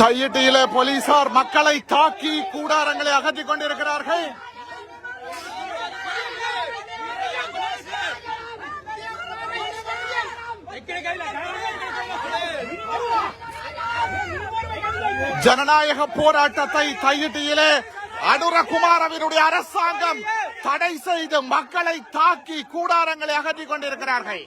தையிட்டியில போலீசார் மக்களை தாக்கி கூடாரங்களை அகற்றிக் கொண்டிருக்கிறார்கள். ஜனநாயக போராட்டத்தை தையிட்டியிலே அனுரகுமாரவினுடைய அரசாங்கம் தடை செய்து மக்களை தாக்கி கூடாரங்களை அகற்றிக் கொண்டிருக்கிறார்கள்.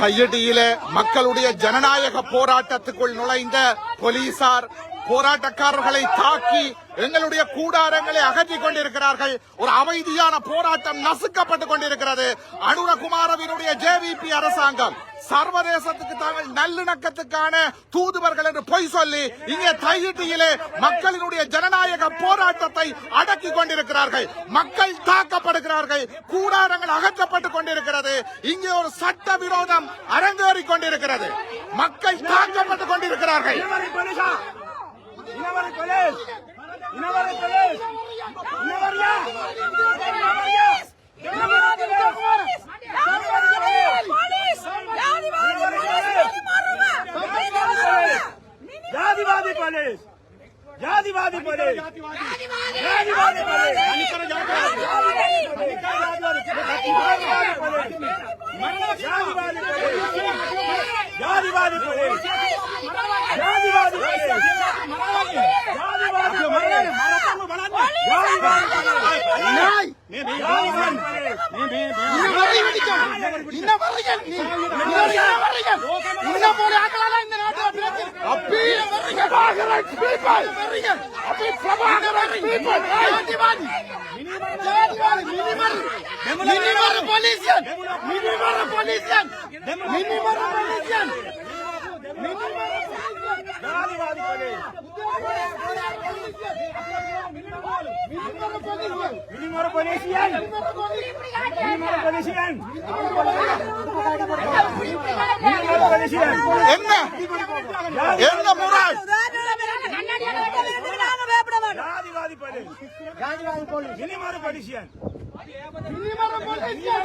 கையடியிலே மக்களுடைய ஜனநாயக போராட்டத்துக்குள் நுழைந்த போலீசார் போராட்டக்காரர்களை தாக்கி எங்களுடைய கூடாரங்களை அகற்றிக் கொண்டிருக்கிறார்கள். ஒரு அமைதியான போராட்டம் நசுக்கப்பட்டுக் கொண்டிருக்கிறது. அனுரகுமாரவினுடைய ஜேவிபி அரசாங்கம். சர்வதேசத்துக்கு தாங்கள் நல்லிணக்கத்துக்கான தூதுவர்கள் என்று பொய் சொல்லி இங்கே தையிட்டியிலே மக்களினுடைய ஜனநாயக போராட்டத்தை அடக்கி கொண்டிருக்கிறார்கள். மக்கள் தாக்கப்படுகிறார்கள். கூடாரங்கள் அகற்றப்பட்டுக் கொண்டிருக்கிறது. இங்கே ஒரு சட்ட விரோதம் அரங்கேறி கொண்டிருக்கிறது. மக்கள் தாக்கப்பட்டுக் கொண்டிருக்கிறார்கள். Inawari നിന്നെ പോലെ ആക്കളല്ല ഇന്ന നാട്ടിലെ പൊലീസ്യൻ പൊലീസ്യൻ പൊലീസ്യൻ മിനിമം മിനിമോറ കൊലേശിയാൻ മിനിമോറ കൊലേശിയാൻ മിനിമോറ കൊലേശിയാൻ എന്ന എന്ന മുറാൻ ജാതിവാദി പോലീസ്. ജാതിവാദി പോലീസ് മിനിമോറ കൊലേശിയാൻ മിനിമോറ കൊലേശിയാൻ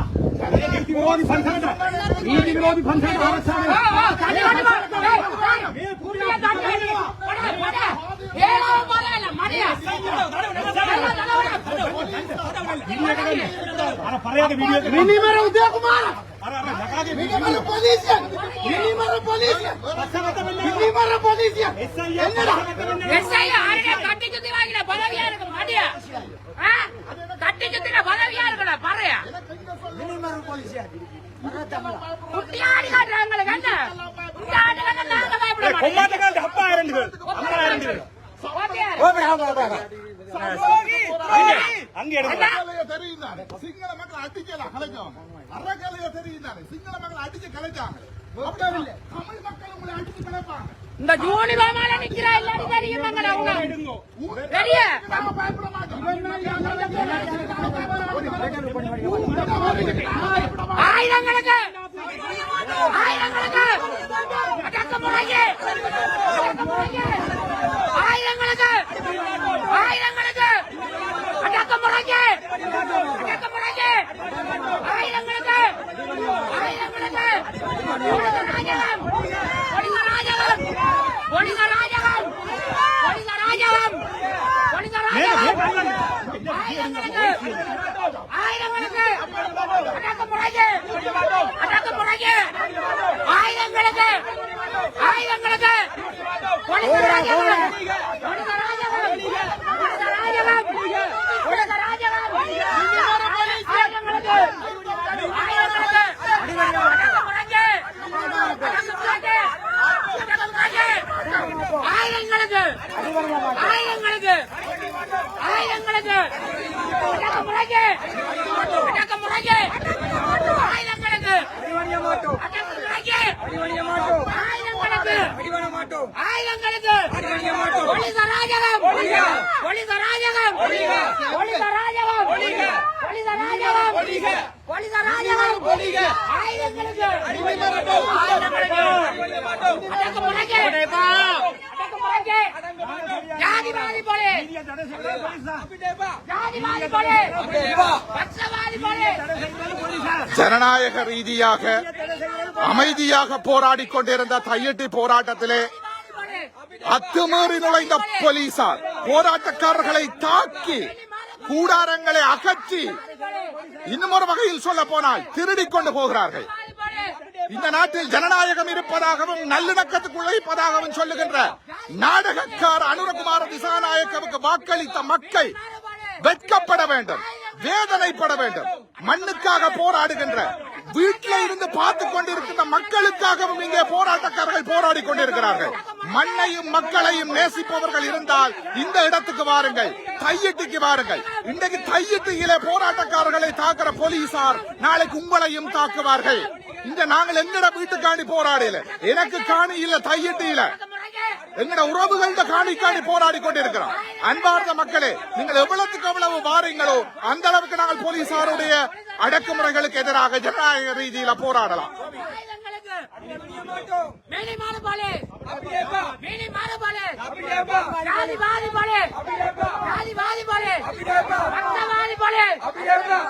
என்னடா? எஸ்ஐ ஆளுங்க கட்டி சுத்தி வாங்கின பதவியா கட்டி சுத்தின பதவியா இருக்கடா பறையா குட்டியாடி இந்த சிங்கள மக்கள் கலைச்சவங்க சிங்கள மக்கள் அடிச்சு கலைச்சாங்க தமிழ் மக்கள் உங்களை அடிச்சு கலைப்பாங்க இந்த ஜூனி நிக்கிறா எல்லாரும் தெரியும் நாங்க அவங்க பெரிய பயப்பட மாட்டோம் ஆயிரங்களுக்கு ஆயிரங்களுக்கு அடக்குமுறைக்கு. ஆயிரங்களுக்கு ஆயிரங்களுக்கு அடக்குமுறைக்கு. அடக்குமுறைக்கு. ஆயிரங்களுக்கு ஆயிரங்களுக்கு ஒழுங்க ராஜகம் ஒழுங்க ராஜகம் ஒழுங்க ராஜகம் ஒழுங்க ராஜகம் ஒழுங்க ராஜகம் ஆயிரங்களுக்கு ஆயிரங்களுக்கு அடக்குமுறைக்கு அடக்குமுறைக்கு ஆயிரங்களுக்கு ஆயிரங்களுக்கு ஒழுங்க ராஜகம் ஒழுங்க ராஜகம் ஒழுங்க ராஜகம் ஒழுங்க ராஜகம் ஆயிரங்களுக்கு ஆயிரங்களுக்கு அடக்குமுறைக்கு அடக்குமுறைக்கு அடக்குமுறைக்கு ஆயுதங்களுக்கு போலீஸ் அராஜகம் போலீஸ் அராஜகம் போலீஸ் அராஜகம் போலீஸ் போலீஸ் அராஜகம் ஆயுதங்களுக்கு போலீஸ்? நீதியை தடை செய்வது போலீஸ்? தான். ஜாதிவாதி தான். ஜனநாயக ரீதியாக அமைதியாக போராடி கொண்டிருந்த தையிட்டி போராட்டத்திலே அத்துமீறி நுழைந்த போலீசார் போராட்டக்காரர்களை தாக்கி கூடாரங்களை அகற்றி இன்னும் ஒரு வகையில் சொல்ல போனால் திருடிக் கொண்டு போகிறார்கள். இந்த நாட்டில் ஜனநாயகம் இருப்பதாகவும் நல்லிணக்கத்துக்குள்ள இருப்பதாகவும் சொல்லுகின்ற நாடகக்கார அனுரகுமார திசாநாயக்கவுக்கு வாக்களித்த மக்கள் வெட்கப்பட வேண்டும் வேதனைப்பட வேண்டும். மண்ணுக்காக போராடுகின்ற வீட்டில இருந்து பார்த்து கொண்டிருக்கின்ற மக்களுக்காகவும் இங்கே போராட்டக்காரர்கள் போராடி கொண்டிருக்கிறார்கள். மண்ணையும் மக்களையும் நேசிப்பவர்கள் இருந்தால் இந்த இடத்துக்கு வாருங்கள். தையிட்டுக்கு வாருங்கள். இன்றைக்கு தையிட்டியிலே போராட்டக்காரர்களை தாக்குற போலீசார் நாளைக்கு உங்களையும் தாக்குவார்கள். இங்க நாங்கள் எங்கட வீட்டுக்காணி போராடல? எனக்கு காணி இல்ல தையிட்டு இல்ல. எங்கட உறவுகள்ட காணி காணி போராடி கொண்டிருக்கிறோம். அன்பார்ந்த மக்களே நீங்கள் எவ்வளவுக்கு எவ்வளவு வாரீங்களோ அந்த அளவுக்கு நாங்கள் போலீசாருடைய அடக்குமுறைகளுக்கு எதிராக ஜனநாயக ரீதியில போராடலாம். மேலே மாறு போலே. மேலே மாறு போலே. ஜாதிவாதி போலே. ஜாதிவாதி போலே. பக்தவாதி போலே.